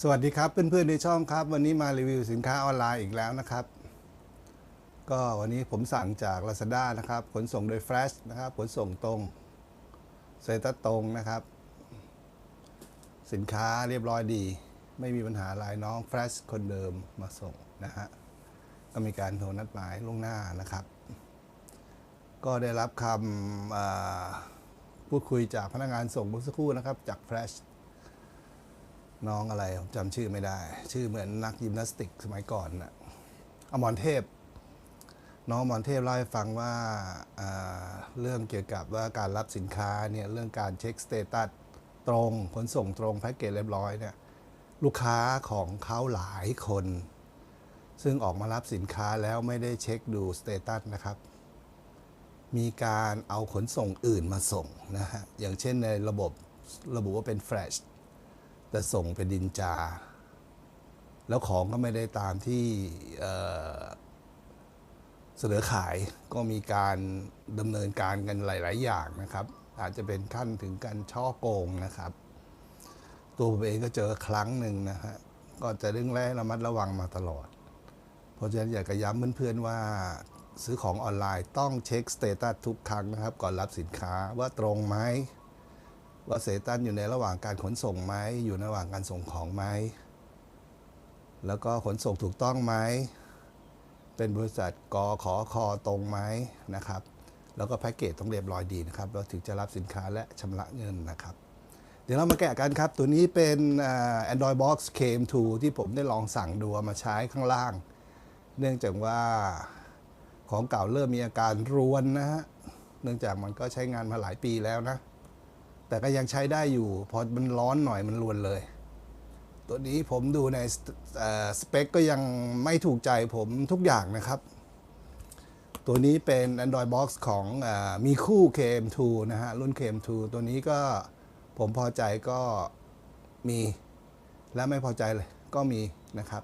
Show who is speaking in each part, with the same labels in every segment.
Speaker 1: สวัสดีครับเพื่อนๆในช่องครับ วันนี้มารีวิวสินค้าออนไลน์อีกแล้วนะครับ ก็วันนี้ผมสั่งจาก Lazada นะครับ ขนส่งโดย Flash นะครับ ขนส่งตรงเซตตรงนะครับ สินค้าเรียบร้อยดี ไม่มีปัญหาอะไรน้อง Flash คนเดิมมาส่งนะฮะก็มีการโทรนัดหมายล่วงหน้านะครับ ก็ได้รับคำพูดคุยจากพนักงานส่งเมื่อสักครู่นะครับจาก Flash น้องอะไรจำชื่อไม่ได้ ชื่อเหมือนนักยิมนาสติกสมัยก่อนนะอมรเทพ น้องอมรเทพเล่าให้ฟังว่าอ่าเรื่องเกี่ยวกับว่าการรับสินค้าเนี่ยเรื่องการเช็คสเตตัสตรงขนส่งตรงแพ็กเกจเรียบร้อยเนี่ยลูกค้าของเขาหลายคน ซึ่งออกมารับสินค้าแล้วไม่ได้เช็คดูสเตตัสนะครับ มีการเอาขนส่งอื่นมาส่งนะฮะอย่างเช่นในระบบระบุว่าเป็นแฟลช แต่ส่งเป็นดินจา แล้วของก็ไม่ได้ตามที่เอ่อเสนอขายก็มีการดำเนินการกันหลาย ๆ อย่างนะครับ อาจจะเป็นขั้นถึงการช่อโกงนะครับ ตัวผมเองก็เจอครั้งหนึ่งนะฮะก็จะเรื่องแรกระมัดระวังมาตลอด เพราะฉะนั้นอยากจะย้ำเพื่อน ๆ ว่าซื้อของออนไลน์ต้องเช็คสเตตัสทุกครั้งนะครับ ก่อนรับสินค้าว่าตรงไหม ว่าเซตันอยู่ในระหว่างการขนส่งไหมอยู่ในระหว่างการส่งของไหมแล้วก็ขนส่งถูกต้องไหมเป็นบริษัทกขอคอตรงไหมนะครับ แล้วก็แพ็กเกจต้องเรียบร้อยดีนะครับเราถึงจะรับสินค้าและชำระเงินนะครับ เดี๋ยวเรามาแกะกันครับ ตัวนี้เป็นอ่า Android Box KM2 ที่ผมได้ลองสั่งดูมาใช้ข้างล่าง เนื่องจากว่าของเก่าเริ่มมีอาการรวนนะฮะเนื่องจากมันก็ใช้งานมาหลายปีแล้วนะ แต่ก็ยังใช้ได้อยู่ พอมันร้อนหน่อยมันรวนเลย ตัวนี้ผมดูในสเปคก็ยังไม่ถูกใจผมทุกอย่างนะครับ ตัวนี้เป็น Android Box ของอมีคู่ KM2 นะฮะ รุ่น KM2 ตัวนี้ก็ผมพอใจก็มีและไม่พอใจเลยก็มีนะครับ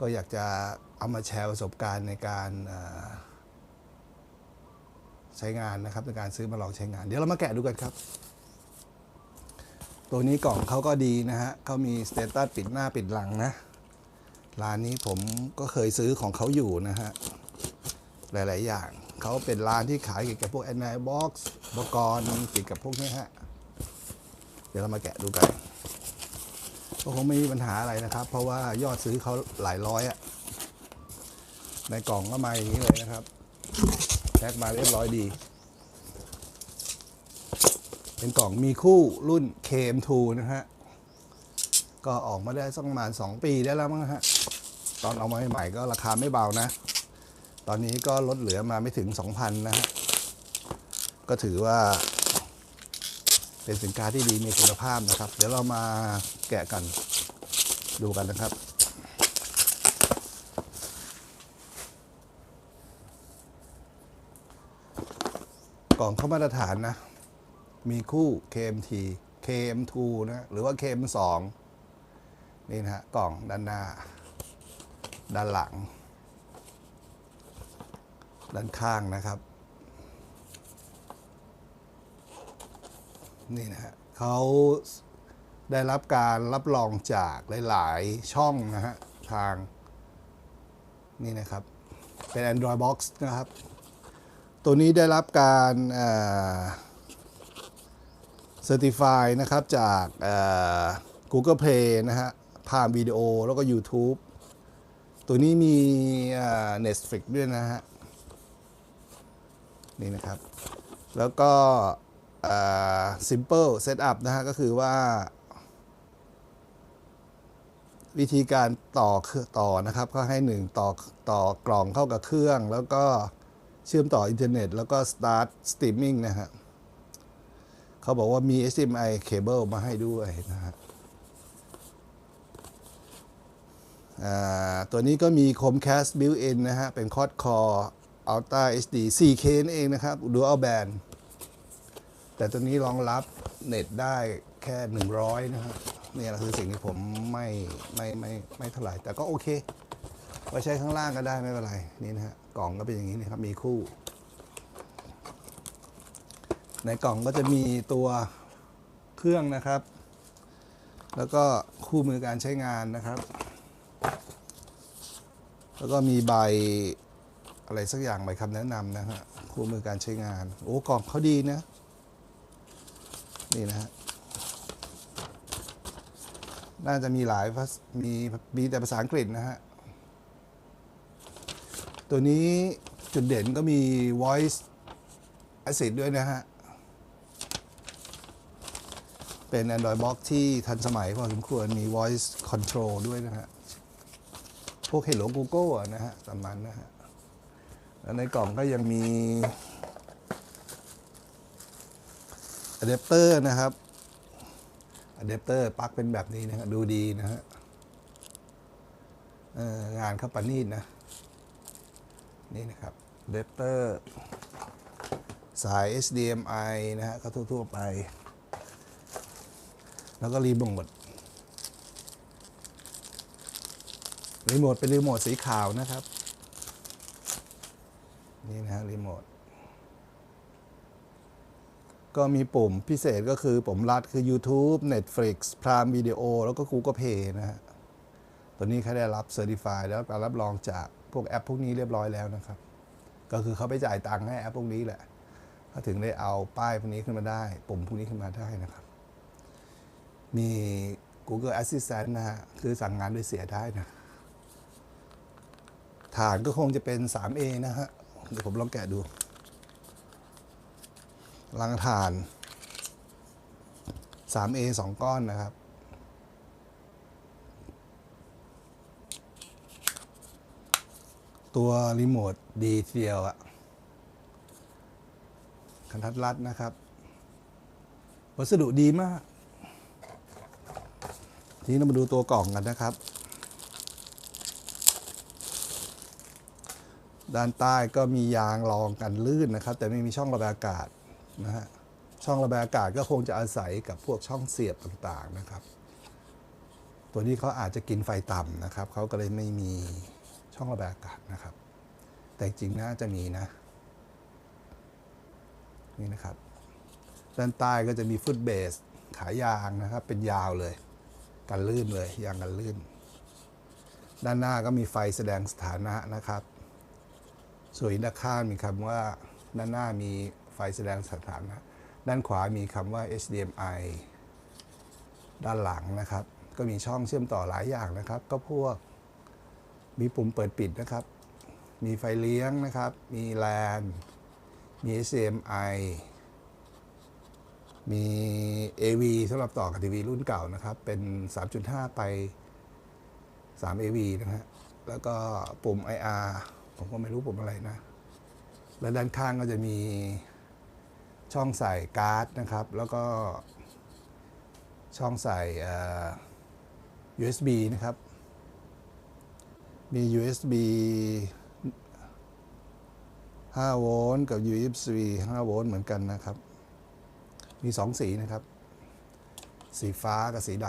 Speaker 1: ก็อยากจะเอามาแชร์ประสบการณ์ในการ ใช้งานนะครับในการซื้อมาลองใช้งาน เดี๋ยวเรามาแกะดูกันครับ ตัวนี้กล่องเขาก็ดีนะฮะเขามีสเตตัสปิดหน้าปิดหลังนะร้านนี้ผมก็เคยซื้อของเขาอยู่นะฮะ หลาย ๆ อย่าง เขาเป็นร้านที่ขายเกี่ยวกับพวกแอนนาบ็อกซ์อุปกรณ์เกี่ยวกับพวกนี้ฮะ เดี๋ยวเรามาแกะดูกัน ก็คงไม่มีปัญหาอะไรนะครับ เพราะว่ายอดซื้อเขาหลายร้อยอะในกล่องก็มาอย่างนี้เลยนะครับ แพ็คมาเรียบร้อยดี เป็นกล่องมีคู่รุ่น KM2 นะฮะ ก็ออกมาได้สักประมาณ 2 ปีได้แล้วมั้งฮะ ตอนเอามาใหม่ก็ราคาไม่เบานะ ตอนนี้ก็ลดเหลือมาไม่ถึง 2,000 นะฮะ ก็ถือว่าเป็นสินค้าที่ดีมีคุณภาพนะครับ เดี๋ยวเรามาแกะกันดูกันนะครับ กล่องเข้ามาตรฐานนะ มีคู่ KMT KM2 นะหรือว่า KM2 นี่นะฮะกล่องด้านหน้า ด้านหลัง ด้านข้างนะครับ นี่นะฮะเขาได้รับการรับรองจากหลาย ๆ ช่องนะฮะ ทาง นี่นะครับ เป็น Android Box นะครับ ตัวนี้ได้รับการเซอร์ติฟายนะครับจาก Google Play นะฮะผ่านวิดีโอแล้วก็ YouTube ตัวนี้มีเอ่อ Netflix ด้วยนะฮะ นี่นะครับ แล้วก็ Simple Setup นะฮะ ก็คือว่า วิธีการต่อเครื่องต่อนะครับ ก็ให้หนึ่งต่อต่อกล่องเข้ากับเครื่องแล้วก็ เชื่อมต่ออินเทอร์เน็ต แล้วก็ start streaming นะฮะเขาบอกว่ามี HDMI cable มาให้ด้วยนะฮะตัวนี้ก็มี Chromecast built-in นะฮะ เป็น Quad Core Ultra HD 4K นั่นเองนะครับ Dual Band แต่ตัวนี้รองรับเน็ตได้แค่ 100 นะฮะนี่แหละคือสิ่งที่ผมไม่ไม่ไม่ไม่เท่าไหร่ แต่ก็โอเคไว้ใช้ข้างล่างก็ได้ไม่เป็นไร นี่นะฮะ กล่องก็เป็นอย่างนี้นะครับ มีคู่ ในกล่องก็จะมีตัวเครื่องนะครับ แล้วก็คู่มือการใช้งานนะครับ แล้วก็มีใบอะไรสักอย่างใบคำแนะนำนะฮะคู่มือการใช้งาน โอ้กล่องเขาดีนะ นี่นะฮะน่าจะมีหลายมีมีแต่ภาษาอังกฤษนะฮะ ตัวนี้จุดเด่นก็มี voice assist ด้วยนะฮะ เป็น Android Box ที่ทันสมัยพอสมควรมี voice control ด้วยนะฮะ พวก Hello Google อะนะฮะประมาณนะฮะ แล้วในกล่องก็ยังมีอะแดปเตอร์นะครับอะแดปเตอร์ปลั๊กเป็นแบบนี้นะฮะ ดูดีนะฮะงานเขาประณีตนะ นี่นะครับอะแดปเตอร์สาย HDMI นะฮะก็ทั่ว ๆ ไป แล้วก็รีโมทรีโมทเป็นรีโมทสีขาวนะครับ นี่นะฮะรีโมทก็มีปุ่มพิเศษก็คือปุ่มลัดคือ YouTube Netflix Prime Video แล้วก็ Google Play นะฮะ ตัวนี้เขาได้รับ Certify แล้วการรับรองจาก พวกแอปพวกนี้เรียบร้อยแล้วนะครับ ก็คือเขาไปจ่ายตังค์ให้แอปพวกนี้แหละเขาถึงได้เอาป้ายพวกนี้ขึ้นมาได้ ปุ่มพวกนี้ขึ้นมาได้นะครับ มี Google Assistant นะฮะคือสั่งงานโดยเสียได้นะ ฐานก็คงจะเป็น 3A นะฮะ เดี๋ยวผมลองแกะดูลังฐาน 3A 2 ก้อนนะครับ ตัวรีโมทดีเดียวอะคันทัดรัดนะครับ วัสดุดีมาก ทีนี้เรามาดูตัวกล่องกันนะครับ ด้านใต้ก็มียางรองกันลื่นนะครับ แต่ไม่มีช่องระบายอากาศนะฮะช่องระบายอากาศก็คงจะอาศัยกับพวกช่องเสียบต่างๆนะครับ ตัวนี้เขาอาจจะกินไฟต่ำนะครับเขาก็เลยไม่มี ช่องระบายอากาศนะครับ แต่จริงน่าจะมีนะ นี่นะครับ ด้านใต้ก็จะมีฟุตเบสขายางนะครับ เป็นยาวเลย กันลื่นเลยยางกันลื่น ด้านหน้าก็มีไฟแสดงสถานะนะครับ ส่วนด้านข้างมีคำว่า ด้านหน้ามีไฟแสดงสถานะ ด้านขวามีคำว่า HDMI ด้านหลังนะครับ ก็มีช่องเชื่อมต่อหลายอย่างนะครับ ก็พวก มีปุ่มเปิดปิดนะครับ มีไฟเลี้ยงนะครับ มีแลนมี HDMI มี AV สำหรับต่อกับทีวีรุ่นเก่านะครับ เป็น 3.5 ไป 3 AV นะฮะ แล้วก็ปุ่ม IR ผมก็ไม่รู้ปุ่มอะไรนะ และด้านข้างก็จะมีช่องใส่การ์ดนะครับ แล้วก็ช่องใส่ USB นะครับ มี USB 5 โวลต์กับ USB 5 โวลต์เหมือนกันนะครับ มี 2 สีนะครับ สีฟ้ากับสีด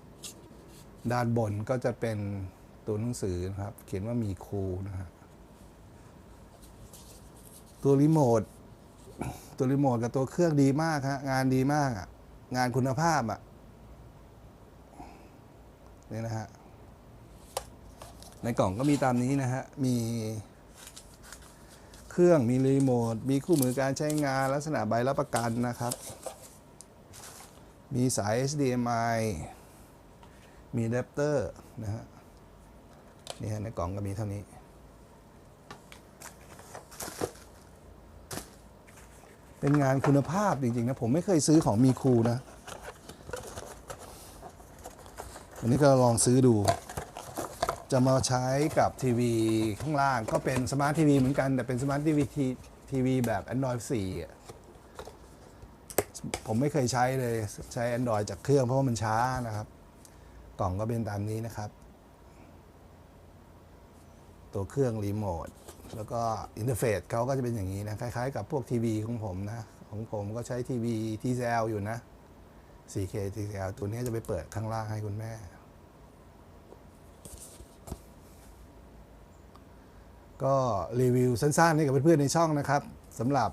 Speaker 1: ำด้านบนก็จะเป็นตัวหนังสือนะครับ เขียนว่ามีครูนะฮะตัวรีโมทตัวรีโมทกับตัวเครื่องดีมากฮะงานดีมากอะงานคุณภาพอะนี่นะฮะ ในกล่องก็มีตามนี้นะฮะ มีเครื่องมีรีโมท มีคู่มือการใช้งานลักษณะใบรับประกันนะครับ มีสาย HDMI มีแดปเตอร์นะฮะ นี่ฮะในกล่องก็มีเท่านี้ เป็นงานคุณภาพจริงๆนะ ผมไม่เคยซื้อของมีครูนะ วันนี้ก็ลองซื้อดู จะมาใช้กับทีวีข้างล่างก็เป็นสมาร์ททีวีเหมือนกัน แต่เป็นสมาร์ททีวีทีวีแบบ Android 4อะผมไม่เคยใช้เลยใช้ Android จากเครื่องเพราะว่ามันช้านะครับ กล่องก็เป็นตามนี้นะครับ ตัวเครื่องรีโมทแล้วก็อินเทอร์เฟซเขาก็จะเป็นอย่างนี้นะ คล้ายๆกับพวกทีวีของผมนะ ของผมก็ใช้ทีวี TCL อยู่นะ 4K TCL ตัวนี้จะไปเปิดข้างล่างให้คุณแม่ ก็รีวิวสั้นๆให้กับเพื่อนๆในช่องนะครับสำหรับ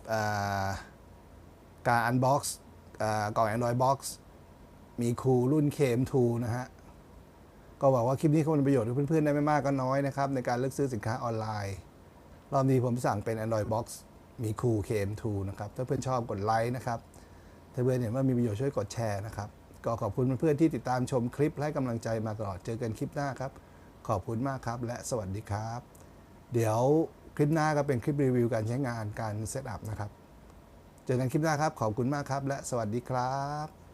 Speaker 1: การ unbox อ่ากล่อง Android Box มีคูรุ่น KM2 นะฮะ ก็หวังว่าคลิปนี้คงเป็นประโยชน์กับเพื่อนๆ ได้ไม่มากก็น้อยนะครับ ในการเลือกซื้อสินค้าออนไลน์ รอบนี้ผมสั่งเป็น Android Box มีคู KM2 นะครับ ถ้าเพื่อนชอบกดไลค์นะครับ ถ้าเพื่อนเห็นว่ามีประโยชน์ช่วยกดแชร์นะครับ ก็ขอบคุณเพื่อนๆที่ติดตามชมคลิปและกำลังใจมาตลอด เจอกันคลิปหน้าครับ ขอบคุณมากครับ และสวัสดีครับ เดี๋ยวคลิปหน้าก็เป็นคลิปรีวิวการใช้งานการเซตอัพนะครับ เจอกันคลิปหน้าครับ ขอบคุณมากครับ และสวัสดีครับ